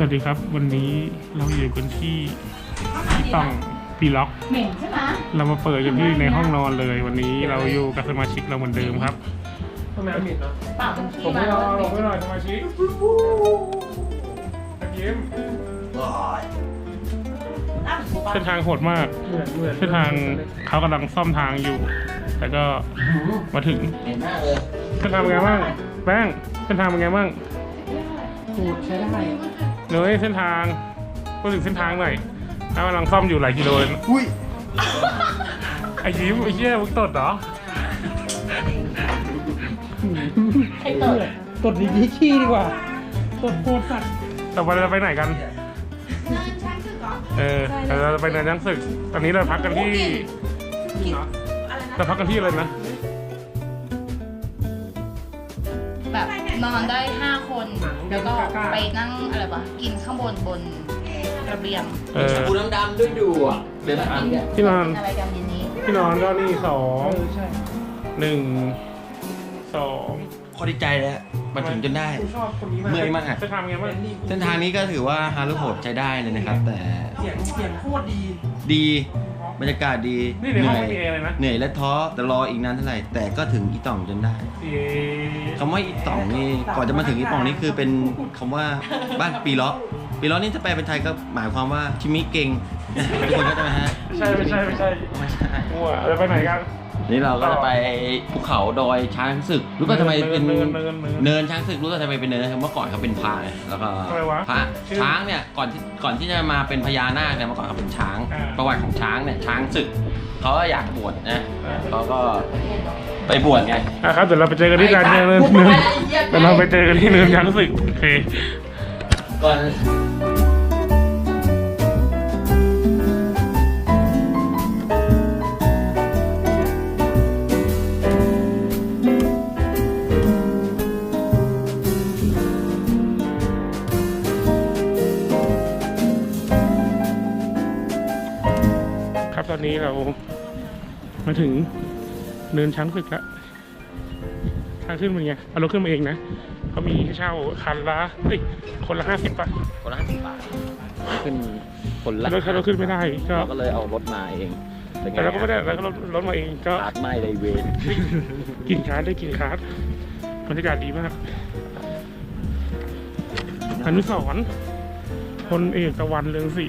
วัสดีครับ วันนี้เราอยู่กันที่ที่ต้องปีล็อก เหม็นใช่ไหมเรามาเปิดกันที่ในห้องนอนเลย วันนี้เราอยู่กับสมาชิกเราเหมือนเดิมครับห้องน้ำมิดเนาะปากมันขี้ผมมาไม่รอผมไม่รอสมาชิกตะยิ้มเส้นทางโหดมากเหมือนเหมือนเส้นทางเขากำลังซ่อมทางอยู่ แต่ก็มาถึงเห็นมากเลยเส้นทางเป็นไงบ้างแป้งเส้นทางเป็นไงบ้างถูกใช้ได้ เนยเส้นทางพูดถึงเส้นทางหน่อยถ้ากำลังซ่อมอยู่หลายกิโลเลยนะอุ้ยไอ้ยิ้มไอ้เหี้ยมึงตดเหรอใครเติร์ดกดดีดีขี้ดีกว่ากดโคตรสัตว์ต่อไปเราจะไปไหนกันเออเราจะไปเนินยังศึก ตอนนี้เราพักกันที่เราพักกันที่อะไรนะ นอนได้ห้าคนแล้วก็ไปนั่งอะไรวะกินข้างบนบนระเบียงเออกูน้ำดำด้วยดูอะเดี๋ยวนะกินที่นอนอะไรกันเย็นนี้ที่นอนก็นี่สองเออใช่หนึ่งสองพอดีใจแล้วมาถึงจนได้กูชอบคนนี้มากเมื่อยมากเส้นทางเป็นไงบ้างเส้นทางนี้ก็ถือว่าฮารุโหดใช้ได้เลยนะครับ แต่เสียงเสียงโคตรดี ดี บรรยากาศดีนี่ในเหห้องนื่อยไม่มีอะไรนะ เหนื่อยและท้อแต่รออีกนานเท่าไหร่ แต่ก็ถึงอีต่องจนได้เย้คำว่าอีต่องนี่ก่อนจะมาถึงอีต่องนี่คือเป็นคำว่าบ้านปีล้อปีล้อนี่จะแปลเป็นไทยก็หมายความว่าชิมิเก่งเป็นคนก็จะไหมฮะไม่ใช่ไม่ใช่ไม่ใช่ไม่ใช่ มั่วเราไปไหนกัน นี่เราก็จะไปภูเขาดอยช้างศึก รู้ป่ะทำไมเป็นเนินเนินเนินเนินช้างศึกรู้ป่ะทำไมเป็นเนินเมื่อก่อนเขาเป็นพระแล้วก็ทำไมวะพระชื่อช้างเนี่ยก่อนที่ก่อนที่จะมาเป็นพญานาคเนี่ยเมื่อก่อนเขาเป็นช้าง อ่า ประวัติของช้างเนี่ยช้างศึกเขาก็อยากบวชนะเขาก็ไปบวชไง อะครับเดี๋ยวเราไปเจอกันที่การเนินเนินเนินเดี๋ยวเราไปเจอกันที่เนินช้างศึกโอเค ก่อน นนี้เรามาถึงเนินช้างศึกแล้วทางขึ้นเป็นไงเอารถขึ้นมาเองนะเขามีให้เช่าคันละเฮ้ยคนละห้าสิบป่ะ คนละห้าสิบบาทขึ้นคนละรถเขาเราขึ้นไม่ได้ก็เราก็เลยเอารถมาเองเป็นไงแต่เราก็ไม่ได้เราก็รถรถมาเองก็ขาดไม่เลยเวรกินคาร์ดได้กินคาร์ดบรรยากาศดีมากอนุสรณ์พลเอกตะวันเรืองศรี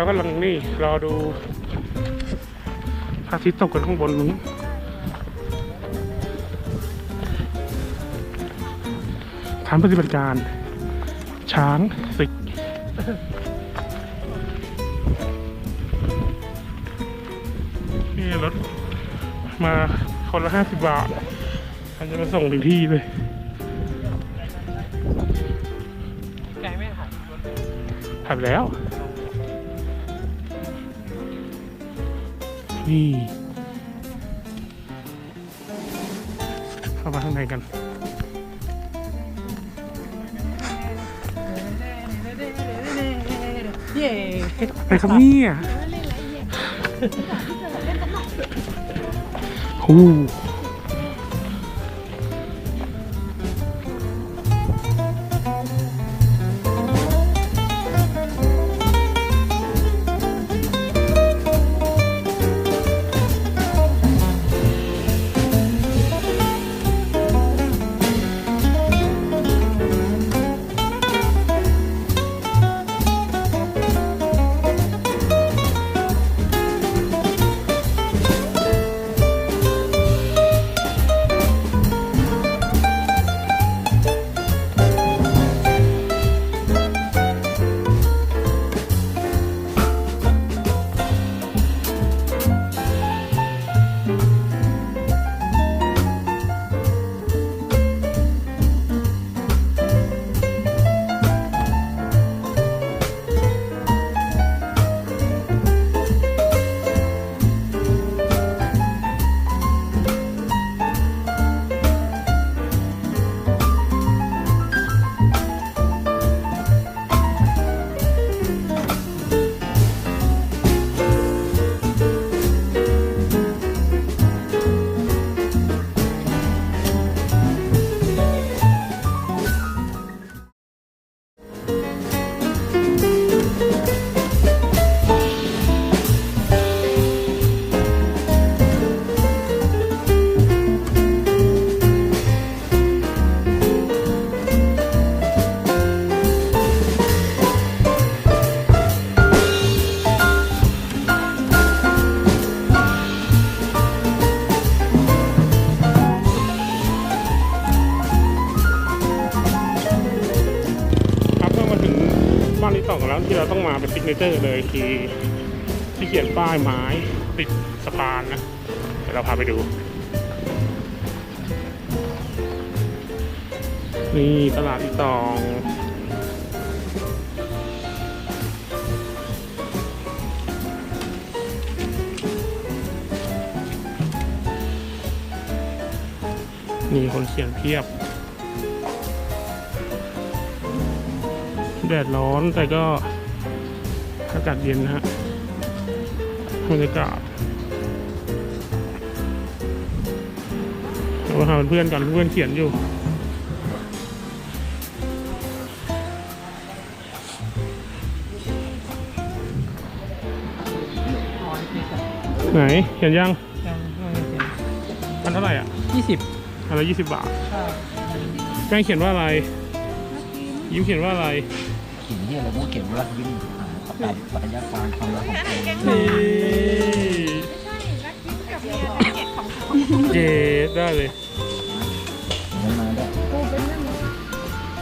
เขากำลังนี่รอดูพระอาทิตย์ตกกันข้างบนนู้นฐานปฏิบัติการ ช้างศึกนี่รถมาคนละห้าสิบบาทเขาจะมาส่งถึงที่เลยไกลไม่ถ่ายถ่ายไปแล้ว นี่ เข้ามาข้างในกัน เย้ไปครับเนี่ยโอ้ เนเจอร์เลยคือที่เขียนป้ายไม้ติดสะพานนะเดี๋ยวเราพาไปดู นี่ตลาดอีตองมีคนเขียนเพียบ แดดร้อนแต่ก็ อากาศเย็นนะฮะบรรยากาศเราหาเพื่อนกันเพื่อนเขียนอยู่ไหนเขียนยังยังไม่เขียนมันเท่าไหร่อะยี่สิบอันละยี่สิบบาทใช่แป้งเขียนว่าอะไร ยิ้มเขียนว่าอะไร เขียนที่อะไรพวกเขียนว่ายิ้มหาประ กาศปัญญาการความรักของตัวนี่เจได้เลยนั้นมาด้วย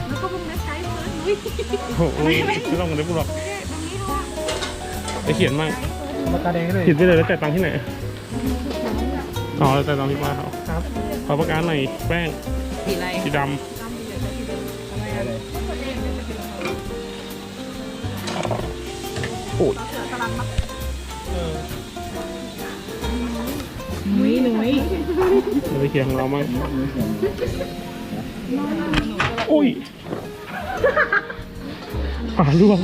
แล้วก็วงเล็บไซส์เฟิร์สนุ้ยโอ้โหไม่ต้องกันเลยพวกหรอกตรงนี้ด้วยไปเขียนมั่งปากกาแดงให้เลยเขียนไปเลยแล้วจ่ายตังค์ที่ไหนอ๋อจ่ายตังค์ที่บ้านเขาครับขอประกันหน่อยแป้งสีอะไรสีดำ โอ้ยเออนุ้ยนุ้ยเราไปเขียนของเรามั่งโอ้ยป่าล่วง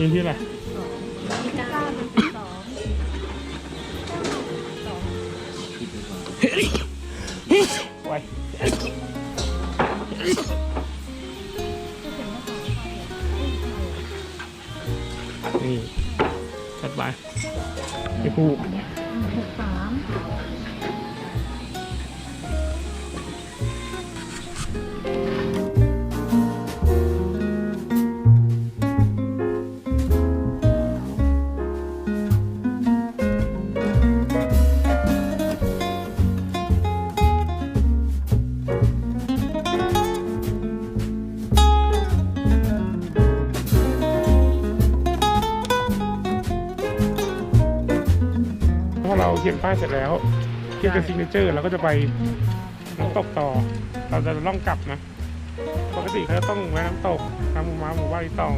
นี่ที่อะไรไว้นี่จัดไปไอ้ผู้ เราเขียนป้ายเสร็จแล้วเขียนเป็นซิกเนเจอร์เราก็จะไปน้ำตกต่อ เราจะล่องกลับนะ ปกติเขาจะต้องแวะน้ำตกทำหมู่ม้าหมู่ว่านอีตอง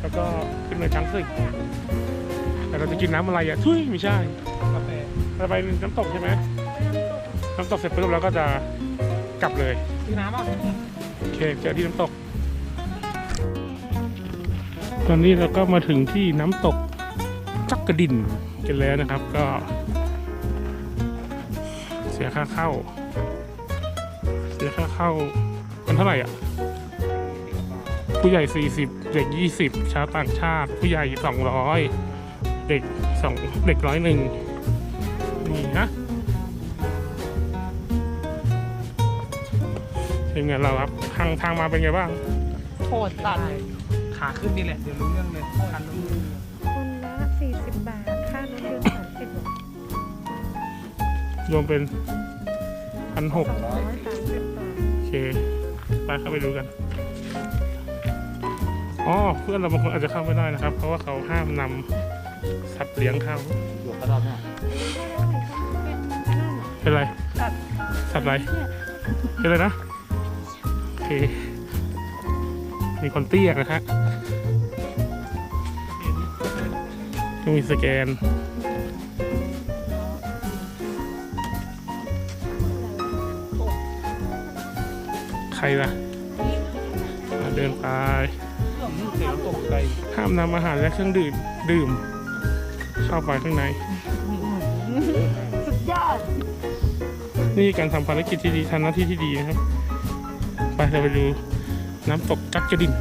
แล้วก็ขึ้นเนินช้างศึก แต่เราจะกินน้ำอะไรอะทุยไม่ใช่กาแฟเราไปน้ำตกใช่ไหมน้ำตกเสร็จปุ๊บเราก็จะกลับเลยซื้อน้ำอะโอเคเจอที่น้ำตก ตอนนี้เราก็มาถึงที่น้ำตกจักกระดินกันแล้วนะครับ ก็เสียค่าเข้า เสียค่าเข้ามันเท่าไหร่อะ ผู้ใหญ่ 40 เด็ก 20 ชาวต่างชาติ ผู้ใหญ่ 200 เด็กสองเด็กร้อยหนึ่งนี่นะเป็นไงเราครับทางทางมาเป็นไงบ้างโหดสัตว์ขาขึ้นนี่แหละ เดี๋ยวรู้เรื่องเลยคันรู้ รวมเป็นพันหกสองร้อยสามสิบบาทโอเค ไปเข้าไปดูกัน อ๋อ เพื่อนเราบางคนอาจจะเข้าไม่ได้นะครับ เพราะว่าเขาห้ามนำสัตว์เลี้ยงเข้าหยวกกระดอนเนี่ยเป็นไร สัตว์อะไร เป็นอะไรนะ โอเค มีคนเตี้ยนะฮะต้องมีสแกน ใครล่ะอะเดินไปเสียงตกใจห้ามนำอาหารและเครื่องดื่มดื่มเข้าไปข้างใน สุดยอด นี่การทำภารกิจที่ดีทำหน้าที่ที่ดีนะครับ ไปเราไปดูน้ำตกจักกระดิน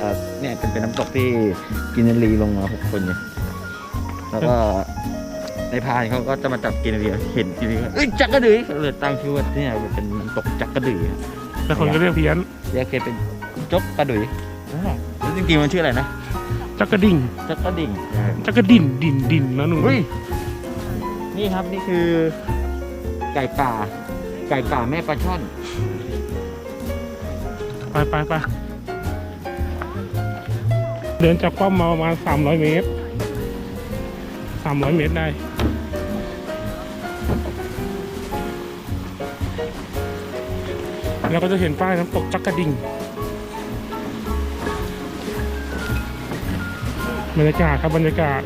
เอ่อเนี่ยเป็นเป็นน้ำตกที่กินนารีลงมาหกคนไงแล้วก็ในพานเขาก็จะมาจับกินนารีเห็นกินนารีก็เอ้ยจักกระดือเลยตั้งชื่อว่าเนี่ยเป็นน้ำตกจักกระดือแต่คนก็เรียกเพี้ยนเรียกแกเป็นจกกระดือแล้วจริงๆมันชื่ออะไรนะจักกระดิ่งจักกระดิ่งจักกระดิ่นดิ่นดิ่นนะหนูเฮ้ยนี่ครับนี่คือ ไก่ป่า ไก่ป่าแม่ปลาช่อน ไปไปไป เดินจากป้อมมาประมาณ 300 เมตร 300 เมตรได้ แล้วก็จะเห็นป้ายน้ำตกจักกระดิ่งบรรยากาศครับบรรยากาศ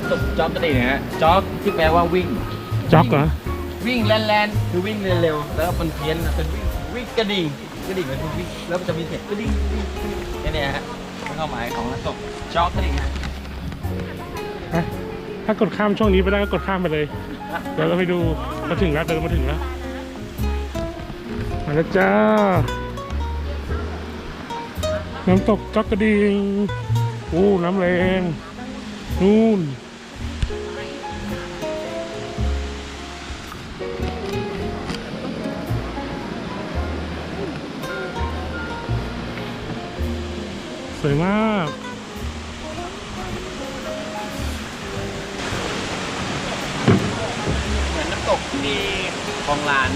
ของคำว่าน้ำตกจ็อกกระดิ่งนะฮะจ็อกที่แปลว่าวิ่ง จ็อกเหรอ วิ่งแลนๆคือวิ่งเร็วๆแล้วมันเพี้ยนนะเป็นวิ่งวิ่งกระดิ่งกระดิ่งมันคือวิ่งแล้วมันจะมีเสียงกระดิ่งกระดิ่งกระดิ่งแค่เนี้ยฮะเป็นความหมายของน้ำตกจ็อกกระดิ่งฮะถ้ากดข้ามช่วงนี้ไปได้ก็กดข้ามไปเลย เดี๋ยวเราไปดูมาถึงแล้วเดินมาถึงแล้วมาแล้วจ้า น้ำตกจักกระดิงโอ้น้ำแรงนู่น วยมาก เหมือนน้ำตกที่คลองลาน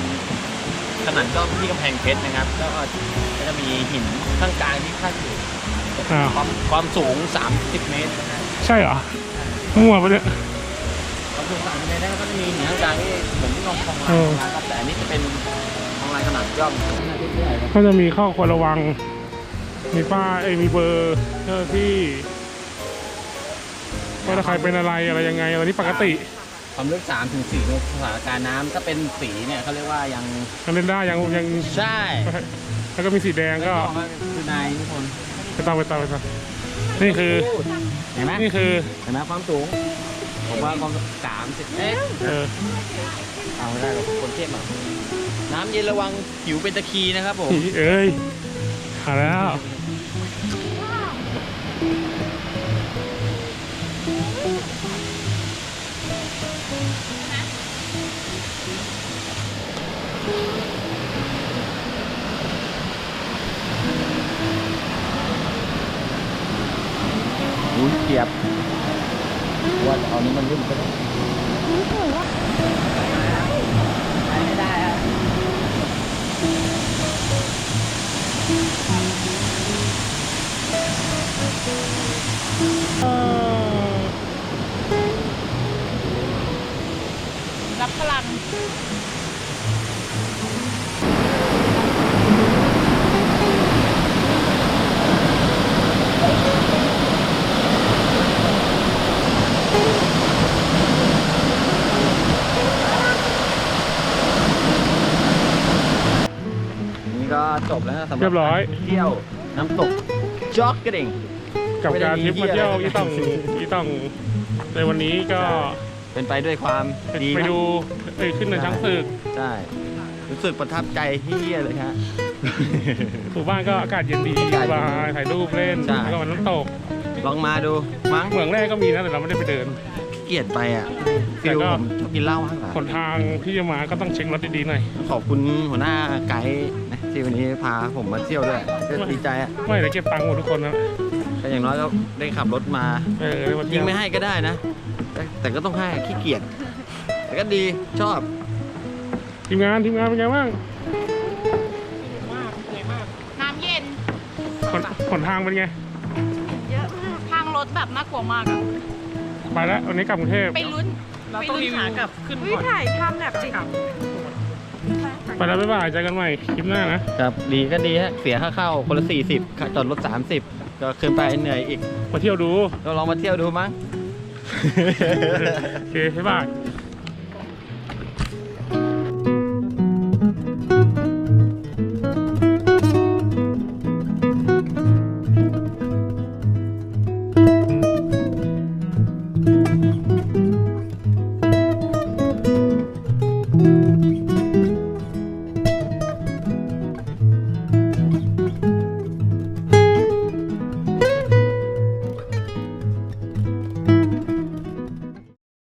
ขนาดก็ที่กำแพงเพชรนะครับ แล้วก็ก็จะมีหินข้างกลางที่ขั้นอยู่อ้าวความความสูง 30 เมตรนะฮะใช่เหรอมั่วปะเนี่ย ความสูง30เมตรแล้วก็จะมีหินข้างกลางที่เหมือนที่คลองคลองลานเออ นะครับแต่อันนี้จะเป็นคลองลานขนาดย่อมก็จะมีข้อควรระวัง มีป้ายเอ้ยมีเบอร์เจ้าหน้าที่ว่าถ้าใครเป็นอะไรอะไรยังไงอันนี้ปกติความลึก3ถึง4ในสถานการณ์น้ำถ้าเป็นสีเนี่ยเขาเรียกว่ายังยังเล่นได้ยังยังใช่แล้วก็มีสีแดงก็คือนายทุกคนไปตามไปตามไปตามนี่คือเห็นไหมนี่คือเห็นไหมความสูงผมว่าความสามสิบเอ๊ะเออเอาไม่ได้หรอกคนเทียบอะน้ำเย็นระวังผิวเป็นตะคีนะครับผมผีเอ้ย หาแล้วอุ้ยเกียบว่าเอานี้มันรุ่นก็ได้ รับพลัง ก็จบแล้วนะสำหรับเรียบร้อย เที่ยวน้ำตกจอกกระดิ่ง กับการทริปมาเที่ยวไม่ได้มีอีต้องที่อะไรอีต้องในวันนี้ก็เป็นไปด้วยความดีไปนะดูไปขึ้นในช้างศึกใช่รู้สึกประทับใจที่เยี่ยเลยฮะหมู่บ้านก็อากาศเย็นดีอากาศสบายถ่ายรูปเล่นใช่ แล้วก็มันน้ำตกลองมาดูมั้งเหมืองแรกก็มีนะแต่เราไม่ได้ไปเดินเกลียดไปอะแต่ฟิลก็ ผมชอบกินเหล้ามากกว่าหนทางที่จะมาก็ต้องเช็ครถดีๆหน่อย ขอบคุณหัวหน้าไกด์นะ ที่วันนี้พาผมมาเที่ยวด้วยก็ดีใจอะไม่ได้เก็บตังค์หมดทุกคนนะแต่อย่างน้อยก็ได้ขับรถมาเออได้มาเที่ยิยวงไม่ให้ก็ได้นะ แต่แต่ก็ต้องให้ขี้เกียจแต่ก็ดีชอบทีมงานทีมงานเป็นไงบ้างน้ำเย็นหนหนทางเป็นไง เยอะมากทางรถแบบน่ากลัวมากอะไปแล้ววันนี้กลับกรุงเทพไปลุ้นเราต้องรีวิวกับขึ้นวิก่อนถ่ายทำแบบสิ ไปแล้วบ๊ายบายเจอกันใหม่คลิปหน้านะ ครับดีก็ดีฮะเสียค่าเข้าคนละ40ค่าจอดรถ 30 ก็ขึ้นไปเหนื่อยอีกมาเที่ยวดู ก็ลองมาเที่ยวดูมั้ง โอเคบ๊ายบาย